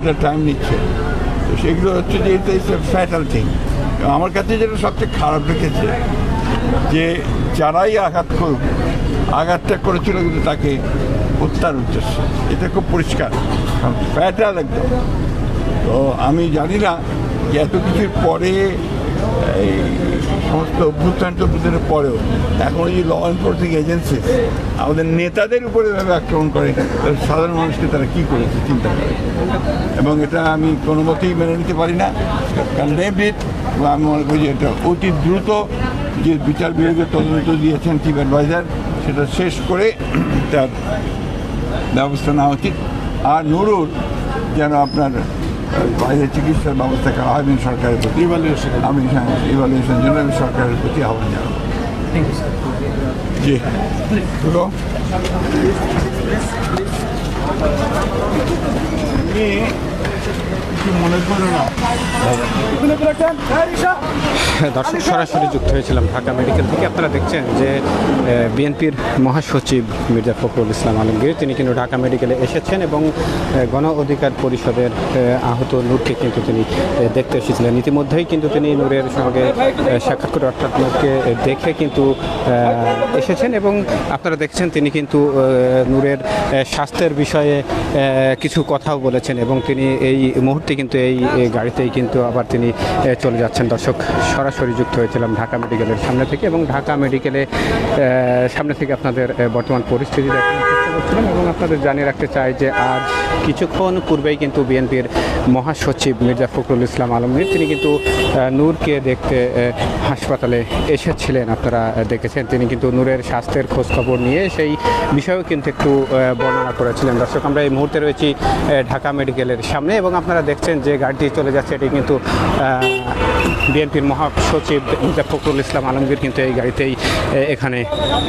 একটা টাইম নিচ্ছে। তো সেগুলো হচ্ছে যে এটা ইটস ফ্যাটাল থিং আমার কাছে যেটা সবচেয়ে খারাপ লেগেছে, যে যারাই আঘাত করুক, আঘাতটা করেছিল কিন্তু তাকে হত্যার উদ্দেশ্যে। এটা খুব পরিষ্কার ফ্যাটাল একদম। তো আমি জানি না যে এত কিছুর পরে এই সমস্ত অভ্যুত্থান টভ্যুত্থানের পরেও এখন এই ল এনফোর্সিং এজেন্সি আমাদের নেতাদের উপরে এভাবে আক্রমণ করে সাধারণ মানুষকে তারা কী করেছে চিন্তা করে? এবং এটা আমি কোনো মতেই মেনে নিতে পারি না। কন্ডেমড এবং আমি মনে করি যে এটা অতি দ্রুত যে বিচার বিভাগের তদন্ত দিয়েছেন চিফ অ্যাডভাইজার সেটা শেষ করে তার ব্যবস্থা নেওয়া উচিত। আর নুরুর যেন আপনার বাইরে চিকিৎসার ব্যবস্থা করা হয় আমি সরকারের প্রতি আমি হ্যাঁ ইভালুয়েশনের জন্য আমি সরকারের প্রতি আহ্বান জানাব। জি। আপনি দর্শক সরাসরি যুক্ত হয়েছিলাম ঢাকা মেডিকেল থেকে। আপনারা দেখছেন যে বিএনপির মহাসচিব মির্জা ফখরুল ইসলাম আলমগীর তিনি কিন্তু ঢাকা মেডিকেলে এসেছেন এবং গণ অধিকার পরিষদের আহ, আহত নূরকে কিন্তু তিনি দেখতে এসেছিলেন। ইতিমধ্যেই কিন্তু তিনি নূরের সঙ্গে সাক্ষাৎ করে অর্থাৎ নূরকে দেখে কিন্তু এসেছেন এবং আপনারা দেখছেন তিনি কিন্তু নূরের স্বাস্থ্যের বিষয়ে কিছু কথাও বলেছেন এবং তিনি এই মুহূর্তে কিন্তু এই গাড়িতেই কিন্তু আবার তিনি চলে যাচ্ছেন। দর্শক, সরাসরি যুক্ত হয়েছিলাম ঢাকা মেডিকেলের সামনে থেকে এবং ঢাকা মেডিকেলে সামনে থেকে আপনাদের বর্তমান পরিস্থিতি এবং আপনাদের জানিয়ে রাখতে চাই যে আজ কিছুক্ষণ পূর্বেই কিন্তু বিএনপির মহাসচিব মির্জা ফখরুল ইসলাম আলমগীর, তিনি কিন্তু নূরকে দেখতে হাসপাতালে এসেছিলেন আপনারা দেখেছেন। তিনি কিন্তু নূরের স্বাস্থ্যের খোঁজখবর নিয়ে সেই বিষয়েও কিন্তু একটু বর্ণনা করেছিলেন। দর্শক, আমরা এই মুহূর্তে রয়েছি ঢাকা মেডিকেলের সামনে এবং আপনারা দেখছেন যে গাড়িটি চলে যাচ্ছে। এটি কিন্তু বিএনপির মহাসচিব মির্জা ফখরুল ইসলাম আলমগীর কিন্তু এই গাড়িতেই এখানে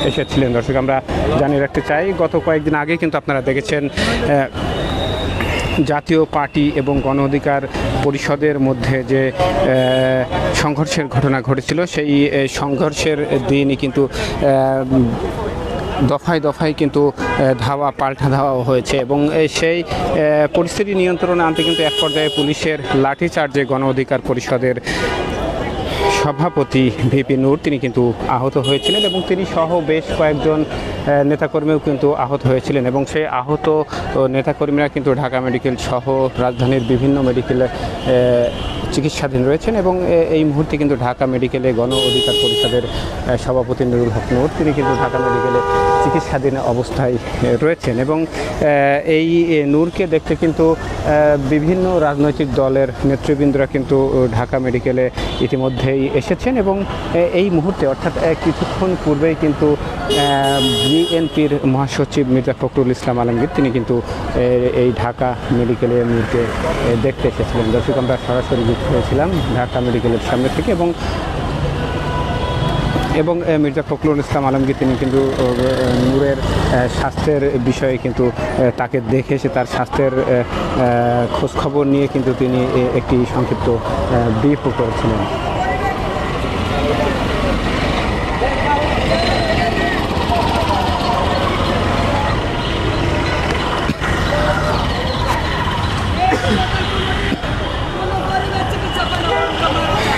এসেছিলেন। দর্শক, আমরা জানিয়ে রাখতে চাই, গত কয়েকদিন আগে কিন্তু আপনারা দেখেছেন জাতীয় পার্টি এবং গণ অধিকার পরিষদের মধ্যে যে সংঘর্ষের ঘটনা ঘটেছিল, সেই সংঘর্ষের দিনই কিন্তু দফায় দফায় কিন্তু ধাওয়া, পাল্টা ধাওয়া হয়েছে এবং সেই পরিস্থিতি নিয়ন্ত্রণে আনতে কিন্তু এক পর্যায়ে পুলিশের লাঠিচার্জে গণ অধিকার পরিষদের সভাপতি ভিপি নূর, তিনি কিন্তু আহত হয়েছিলেন এবং তিনি সহ বেশ কয়েকজন নেতাকর্মীও কিন্তু আহত হয়েছিলেন এবং সেই আহত নেতাকর্মীরা কিন্তু ঢাকা মেডিকেল সহ রাজধানীর বিভিন্ন মেডিকেলে চিকিৎসাধীন রয়েছেন এবং এই মুহূর্তে কিন্তু ঢাকা মেডিকেলে গণ অধিকার পরিষদের সভাপতি নুরুল হক নূর, তিনি কিন্তু ঢাকা মেডিকেলে চিকিৎসাধীন অবস্থায় রয়েছেন এবং এই নূরকে দেখতে কিন্তু বিভিন্ন রাজনৈতিক দলের নেতৃবৃন্দরা কিন্তু ঢাকা মেডিকেলে ইতিমধ্যেই এসেছেন এবং এই মুহূর্তে, অর্থাৎ কিছুক্ষণ পূর্বেই কিন্তু বিএনপির মহাসচিব মির্জা ফখরুল ইসলাম আলমগীর, তিনি কিন্তু এই ঢাকা মেডিকেলে নূরকে দেখতে এসেছিলেন। দর্শক, আমরা সরাসরি যুক্ত হয়েছিলাম ঢাকা মেডিকেলের সামনে থেকে এবং এবং মির্জা ফখরুল ইসলাম আলমগীর, তিনি কিন্তু নূরের স্বাস্থ্যের বিষয়ে কিন্তু তাকে দেখে এসে তার স্বাস্থ্যের খোঁজখবর নিয়ে কিন্তু তিনি একটি সংক্ষিপ্ত ব্রিফও করেছিলেন।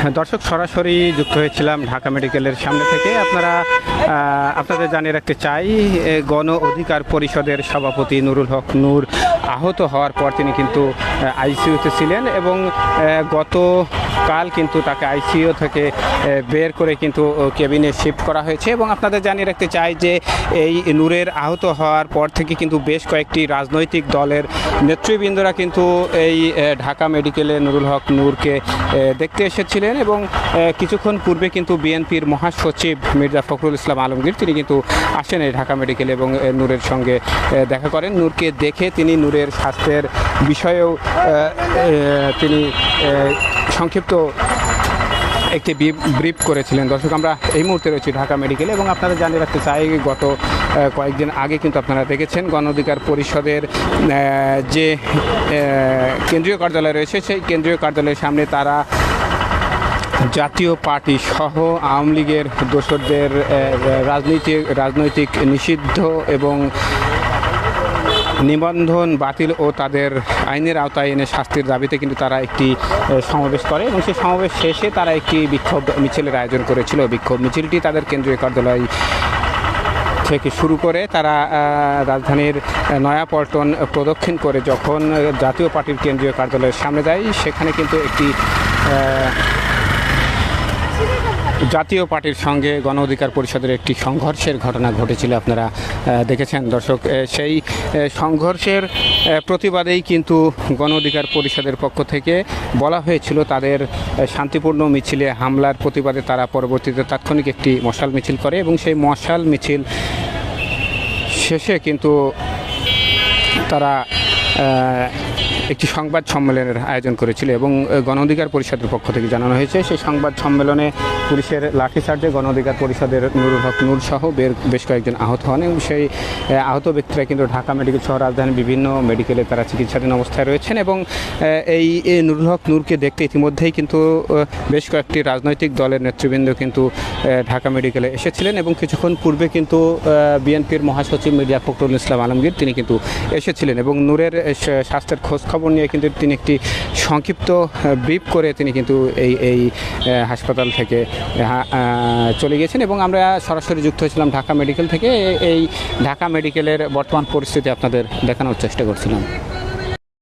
দর্শক, সরাসরি যুক্ত হয়েছিলাম ঢাকা মেডিকেলের সামনে থেকে। আপনারা আপনাদের জানিয়ে রাখতে চাই গণ অধিকার পরিষদের সভাপতি নুরুল হক নূর আহত হওয়ার পর তিনি কিন্তু আইসিউতে ছিলেন এবং গত কাল কিন্তু তাকে আইসিইউ থেকে বের করে কিন্তু কেবিনে শিফট করা হয়েছে এবং আপনাদের জানিয়ে রাখতে চাই যে এই নূরের আহত হওয়ার পর থেকে কিন্তু বেশ কয়েকটি রাজনৈতিক দলের নেতৃবৃন্দরা কিন্তু এই ঢাকা মেডিকেলে নুরুল হক নূরকে দেখতে এসেছিলেন এবং কিছুক্ষণ পূর্বে কিন্তু বিএনপির মহাসচিব মির্জা ফখরুল ইসলাম আলমগীর, তিনি কিন্তু আসেন এই ঢাকা মেডিকেলে এবং নূরের সঙ্গে দেখা করেন। নূরকে দেখে তিনি নূরের স্বাস্থ্যের বিষয়েও তিনি সংক্ষিপ্ত একটি ব্রিফ করেছিলেন। দর্শক আমরা এই মুহূর্তে রয়েছি ঢাকা মেডিকেলে এবং আপনারা জানিয়ে রাখতে চাই গত কয়েকদিন আগে কিন্তু আপনারা দেখেছেন গণ অধিকার পরিষদের যে কেন্দ্রীয় কার্যালয় রয়েছে সেই কেন্দ্রীয় কার্যালয়ের সামনে তারা জাতীয় পার্টি সহ আওয়ামী লীগের দোসরদের আহ, রাজনীতি রাজনৈতিক নিষিদ্ধ এবং নিবন্ধন বাতিল ও তাদের আইনের আওতায় এনে শাস্তির দাবিতে কিন্তু তারা একটি সমাবেশ করে এবং সেই সমাবেশ শেষে তারা একটি বিক্ষোভ মিছিলের আয়োজন করেছিল। বিক্ষোভ মিছিলটি তাদের কেন্দ্রীয় কার্যালয় থেকে শুরু করে তারা রাজধানীর নয়াপল্টন প্রদক্ষিণ করে যখন জাতীয় পার্টির কেন্দ্রীয় কার্যালয়ের সামনে যায়, সেখানে কিন্তু একটি জাতীয় পার্টির সঙ্গে গণ অধিকার পরিষদের একটি সংঘর্ষের ঘটনা ঘটেছিল, আপনারা দেখেছেন। দর্শক সেই সংঘর্ষের প্রতিবাদেই কিন্তু গণ অধিকার পরিষদের পক্ষ থেকে বলা হয়েছিল তাদের শান্তিপূর্ণ মিছিলে হামলার প্রতিবাদে তারা পরবর্তীতে তাৎক্ষণিক একটি মশাল মিছিল করে এবং সেই মশাল মিছিল শেষে কিন্তু তারা একটি সংবাদ সম্মেলনের আয়োজন করেছিল এবং গণ অধিকার পরিষদের পক্ষ থেকে জানানো হয়েছে। সেই সংবাদ সম্মেলনে পুলিশের লাঠিচার্জে গণ অধিকার পরিষদের নুরুল হক নূর সহ বেশ কয়েকজন আহত হন এবং সেই আহত ব্যক্তিরা কিন্তু ঢাকা মেডিকেল সহ রাজধানীর বিভিন্ন মেডিকেলে তারা চিকিৎসাধীন অবস্থায় রয়েছেন এবং এই এই নুরুল হক নূরকে দেখতে ইতিমধ্যেই কিন্তু বেশ কয়েকটি রাজনৈতিক দলের নেতৃবৃন্দ কিন্তু ঢাকা মেডিকেলে এসেছিলেন এবং কিছুক্ষণ পূর্বে কিন্তু বিএনপির মহাসচিব মির্জা ফখরুল ইসলাম আলমগীর তিনি কিন্তু এসেছিলেন এবং নূরের স্বাস্থ্যের খোঁজ খবর নিয়ে কিন্তু তিনি একটি সংক্ষিপ্ত ব্রিফ করে তিনি কিন্তু এই এই হাসপাতাল থেকে চলে গেছেন এবং আমরা সরাসরি যুক্ত হয়েছিলাম ঢাকা মেডিকেল থেকে। এই ঢাকা মেডিকেলের বর্তমান পরিস্থিতি আপনাদের দেখানোর চেষ্টা করছিলাম।